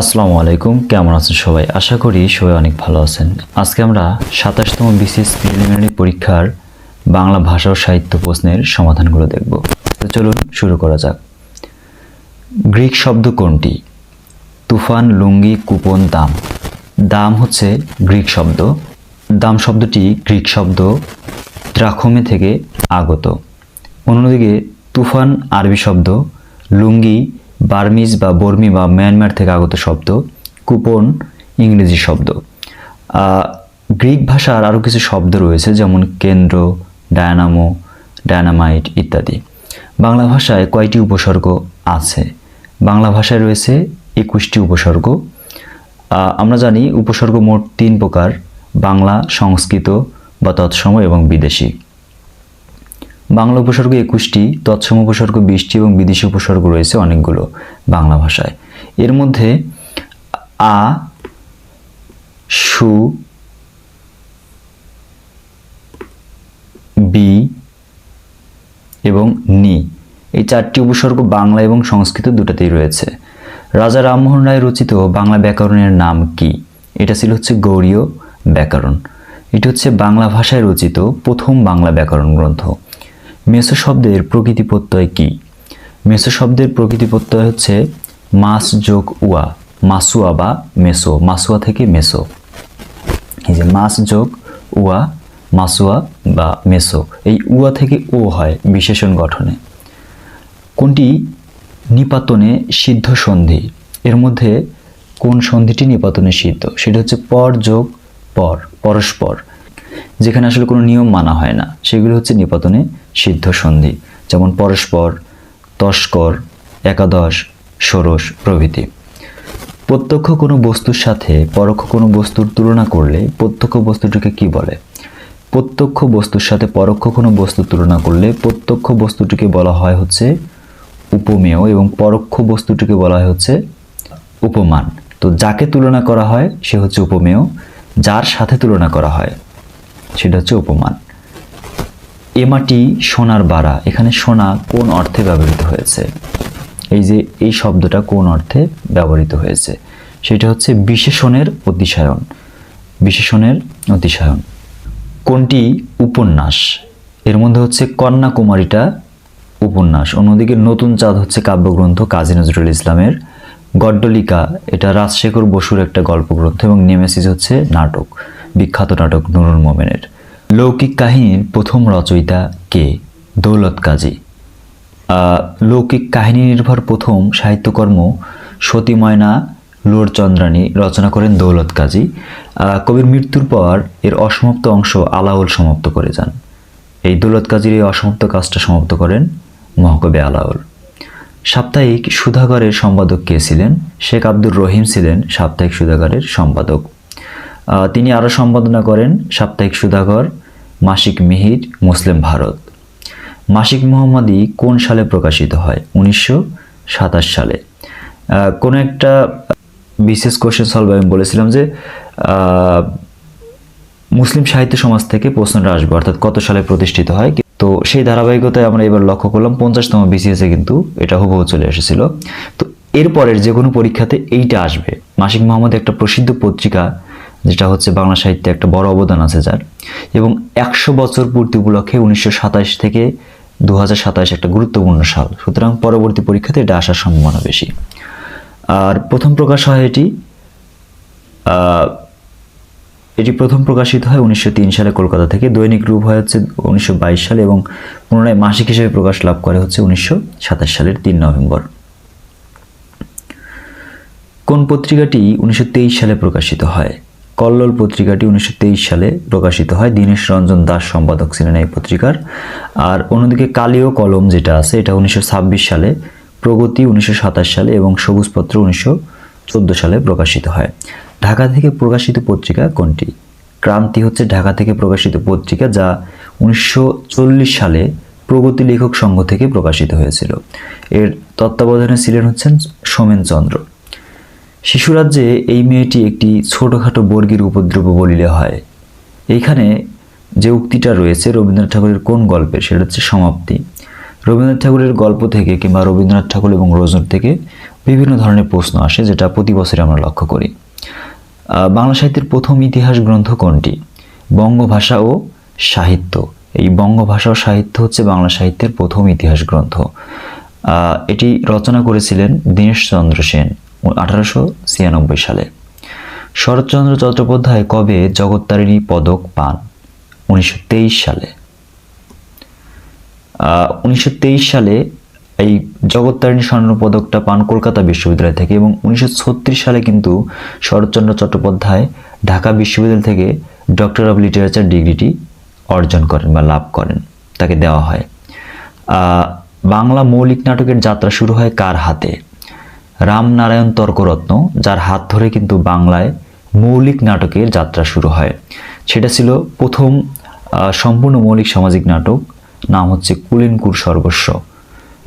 আসসালামু আলাইকুম, কেমন আছেন সবাই? আশা করি সবাই অনেক ভালো আছেন। আজকে আমরা সাতাশতম বিসিএস প্রিলিমিনারি পরীক্ষার বাংলা ভাষা ও সাহিত্য প্রশ্নের সমাধানগুলো দেখব। তো চলুন শুরু করা যাক। গ্রিক শব্দ কোনটি? তুফান, লুঙ্গি, কুপন, দাম। দাম হচ্ছে গ্রিক শব্দ। দাম শব্দটি গ্রিক শব্দ ত্রাখমে থেকে আগত। অন্যদিকে তুফান আরবি শব্দ, লুঙ্গি বার্মিজ বা বর্মি বা মিয়ানমার থেকে আগত শব্দ, কুপন, ইংরেজি শব্দ। গ্রিক ভাষার আরও কিছু শব্দ রয়েছে, যেমন কেন্দ্র, ডায়নামো, ডায়নামাইট ইত্যাদি। বাংলা ভাষায় কয়টি উপসর্গ আছে? বাংলা ভাষায় রয়েছে একুশটি উপসর্গ। আমরা জানি উপসর্গ মোট তিন প্রকার, বাংলা, সংস্কৃত বা তৎসম এবং বিদেশি। বাংলা উপসর্গ একুশটি, তৎসম উপসর্গ বিশটি এবং বিদেশি উপসর্গ রয়েছে অনেকগুলো বাংলা ভাষায়। এর মধ্যে আ, সু, বি এবং নি। এই চারটি উপসর্গ বাংলা এবং সংস্কৃত দুটাতেই রয়েছে। রাজা রামমোহন রায় রচিত বাংলা ব্যাকরণের নাম কি? এটা ছিল হচ্ছে গৌড়ীয় ব্যাকরণ। এটি হচ্ছে বাংলা ভাষায় রচিত প্রথম বাংলা ব্যাকরণ গ্রন্থ। মেসো শব্দের প্রকৃতি প্রত্যয় কি? মেসো শব্দের প্রকৃতি প্রত্যয় হচ্ছে মাস যোগ উয়া, মাসুয়া বা মেসো, মাসুয়া থেকে মেসো। এই যে মাস যোগ উয়া, মাসুয়া বা মেসো, এই উয়া থেকে ও হয় বিশেষণ গঠনে। কোনটি? নিপাতনে সিদ্ধ সন্ধি। এর মধ্যে কোন সন্ধিটি নিপাতনে সিদ্ধ? সেটা হচ্ছে পর যোগ পর, পরস্পর। যেখানে আসলে কোনো নিয়ম মানা হয় না, সেগুলো হচ্ছে নিপাতনে সিদ্ধ সন্ধি, যেমন পরস্পর, তস্কর, একাদশ, ষোড়শ প্রভৃতি। প্রত্যক্ষ কোনো বস্তুর সাথে পরোক্ষ কোনো বস্তুর তুলনা করলে প্রত্যক্ষ বস্তুটিকে কি বলে? প্রত্যক্ষ বস্তুর সাথে পরোক্ষ কোনো বস্তু তুলনা করলে প্রত্যক্ষ বস্তুটিকে বলা হয় হচ্ছে উপমেয় এবং পরোক্ষ বস্তুটিকে বলা হয় হচ্ছে উপমান। তো যাকে তুলনা করা হয় সে হচ্ছে উপমেয়, যার সাথে তুলনা করা হয় সেটা হচ্ছে উপমান। এ মাটি সোনার বাড়া এখানে সোনা কোন অর্থে ব্যবহৃত হয়েছে? এই যে এই শব্দটা কোন অর্থে ব্যবহৃত হয়েছে? সেটা হচ্ছে বিশেষণের অতিশায়ন। বিশেষণের অতিশায়ন। কোনটি? উপন্যাস। এর মধ্যে হচ্ছে কন্যাকুমারীটা উপন্যাস। অন্যদিকে নতুন চাঁদ হচ্ছে কাব্যগ্রন্থ কাজী নজরুল ইসলামের গড্ডলিকা। এটা রাজশেখর বসুর একটা গল্পগ্রন্থ এবং নেমেসিস হচ্ছে নাটক। বিখ্যাত নাটক নুরুল মোমেনের। লৌকিক কাহিনীর প্রথম রচয়িতা কে? দৌলত কাজী। লৌকিক কাহিনী নির্ভর প্রথম সাহিত্যকর্ম সতী ময়না লোরচন্দ্রানী রচনা করেন দৌলত কাজী। কবির মৃত্যুর পর এর অসমাপ্ত অংশ আলাউল সমাপ্ত করে যান। এই দৌলত কাজীর এই অসমাপ্ত কাজটা সমাপ্ত করেন মহাকবি আলাউল। সাপ্তাহিক সুধাগরের সম্পাদক কে ছিলেন? শেখ আব্দুর রহিম ছিলেন সাপ্তাহিক সুধাগরের সম্পাদক। তিনি আরও সম্পাদনা করেন, সাপ্তাহিক সুধাগর মাসিক মিহির, মুসলিম ভারত। মাসিক মোহাম্মদী কোন সালে প্রকাশিত হয়? উনিশশো সাতাশ সালে। কোনো একটা বিশেষ কোশ্চেন সলভ আমি বলেছিলাম যে মুসলিম সাহিত্য সমাজ থেকে প্রশ্নটা আসবে, অর্থাৎ কত সালে প্রতিষ্ঠিত হয়? তো সেই ধারাবাহিকতায় আমরা এবার লক্ষ্য করলাম, পঞ্চাশতম বিসিএসে কিন্তু এটা হুবহু চলে এসেছিল। তো এরপরের যে কোনো পরীক্ষাতে এইটা আসবে। মাসিক মোহাম্মদ একটা প্রসিদ্ধ পত্রিকা যেটা হচ্ছে বাংলা সাহিত্যে একটা বড় অবদান আছে যার। এবং একশো বছর পূর্তি উপলক্ষে উনিশশো সাতাশ থেকে দু হাজার সাতাশ একটা গুরুত্বপূর্ণ সাল। সুতরাং পরবর্তী পরীক্ষাতে এটা আসার সম্ভাবনা বেশি। আর প্রথম প্রকাশ হয় এটি এটি প্রথম প্রকাশিত হয় উনিশশো তিন সালে কলকাতা থেকে। দৈনিক রূপ হয় হচ্ছে উনিশশো বাইশ সালে এবং পুনরায় মাসিক হিসেবে প্রকাশ লাভ করে হচ্ছে উনিশশো সাতাশ সালের তিন নভেম্বর। কোন পত্রিকাটি উনিশশো তেইশ সালে প্রকাশিত হয়? কল্লোল পত্রিকাটি উনিশশো তেইশ সালে প্রকাশিত হয়। দীনেশ রঞ্জন দাস সম্পাদক ছিলেন এই পত্রিকার। আর অন্যদিকে কালীয় কলম যেটা আছে, এটা উনিশশো ছাব্বিশ সালে, প্রগতি উনিশশো সাতাশ সালে এবং সবুজপত্র উনিশশো চোদ্দ সালে প্রকাশিত হয়। ঢাকা থেকে প্রকাশিত পত্রিকা কোনটি? ক্রান্তি হচ্ছে ঢাকা থেকে প্রকাশিত পত্রিকা যা উনিশশো চল্লিশ সালে প্রগতি লেখক সংঘ থেকে প্রকাশিত হয়েছিল। এর তত্ত্বাবধানে ছিলেন হচ্ছেন সোমেন চন্দ্র। শিশুরাজ্যে এই মেয়েটি একটি ছোটোখাটো বর্গীর উপদ্রব বলিলে হয়। এইখানে যে উক্তিটা রয়েছে, রবীন্দ্রনাথ ঠাকুরের কোন গল্পের, সেটা হচ্ছে সমাপ্তি। রবীন্দ্রনাথ ঠাকুরের গল্প থেকে কিংবা রবীন্দ্রনাথ ঠাকুর এবং রজনীর থেকে বিভিন্ন ধরনের প্রশ্ন আসে, যেটা প্রতি বছরই আমরা লক্ষ্য করি। বাংলা সাহিত্যের প্রথম ইতিহাস গ্রন্থ কোনটি? বঙ্গভাষা ও সাহিত্য। এই বঙ্গভাষা ও সাহিত্য হচ্ছে বাংলা সাহিত্যের প্রথম ইতিহাস গ্রন্থ। এটি রচনা করেছিলেন দীনেশচন্দ্র সেন। আঠারোশো ছিয়ানব্বই সালে। শরৎচন্দ্র চট্টোপাধ্যায় কবে জগত্তারিণী পদক পান? উনিশশো তেইশ সালে। উনিশশো তেইশ সালে এই জগত্তারিণী স্বর্ণ পদকটা পান কলকাতা বিশ্ববিদ্যালয় থেকে এবং উনিশশো ছত্রিশ সালে কিন্তু শরৎচন্দ্র চট্টোপাধ্যায় ঢাকা বিশ্ববিদ্যালয় থেকে ডক্টর অব লিটারেচার ডিগ্রিটি অর্জন করেন বা লাভ করেন, তাকে দেওয়া হয়। বাংলা মৌলিক নাটকের যাত্রা শুরু হয় কার হাতে? রামনারায়ণ তর্করত্ন, যার হাত ধরে কিন্তু বাংলায় মৌলিক নাটকের যাত্রা শুরু হয়। সেটা ছিল প্রথম সম্পূর্ণ মৌলিক সামাজিক নাটক, নাম হচ্ছে কুলিনকুর সর্বস্ব।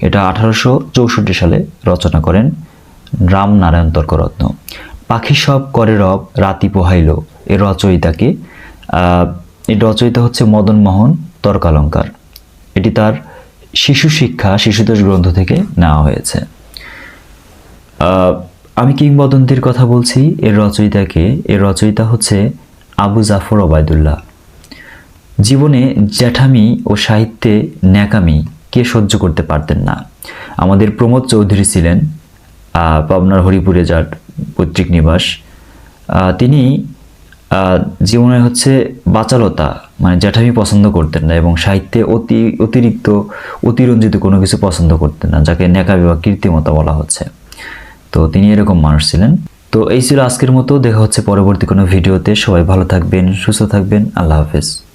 এটা আঠারোশো চৌষট্টি সালে রচনা করেন রামনারায়ণ তর্করত্ন। পাখি সব করে রব, রাতি পোহাইল। এর রচয়িতাকে এর রচয়িতা হচ্ছে মদন মোহন তর্কালঙ্কার। এটি তার শিশু শিক্ষা, শিশুতোষ গ্রন্থ থেকে নেওয়া হয়েছে। আমি কিংবদন্তির কথা বলছি এর রচয়িতাকে। এর রচয়িতা হচ্ছে আবু জাফর ওবায়দুল্লাহ। জীবনে জ্যাঠামি ও সাহিত্যে ন্যাকামি কে সহ্য করতে পারতেন না। আমাদের প্রমোদ চৌধুরী ছিলেন পাবনার হরিপুরে যার পৈতৃক নিবাস। তিনি জীবনে হচ্ছে বাচালতা মানে জ্যাঠামি পছন্দ করতেন না এবং সাহিত্যে অতি, অতিরিক্ত, অতিরঞ্জিত কোনো কিছু পছন্দ করতেন না, যাকে ন্যাকামি বা কীর্তিমতা বলা হচ্ছে। তো তিনি এরকম মানুষ ছিলেন। তো এই ছিল আজকের মতো। দেখা হচ্ছে পরবর্তী কোনো ভিডিওতে। সবাই ভালো থাকবেন, সুস্থ থাকবেন। আল্লাহ হাফেজ।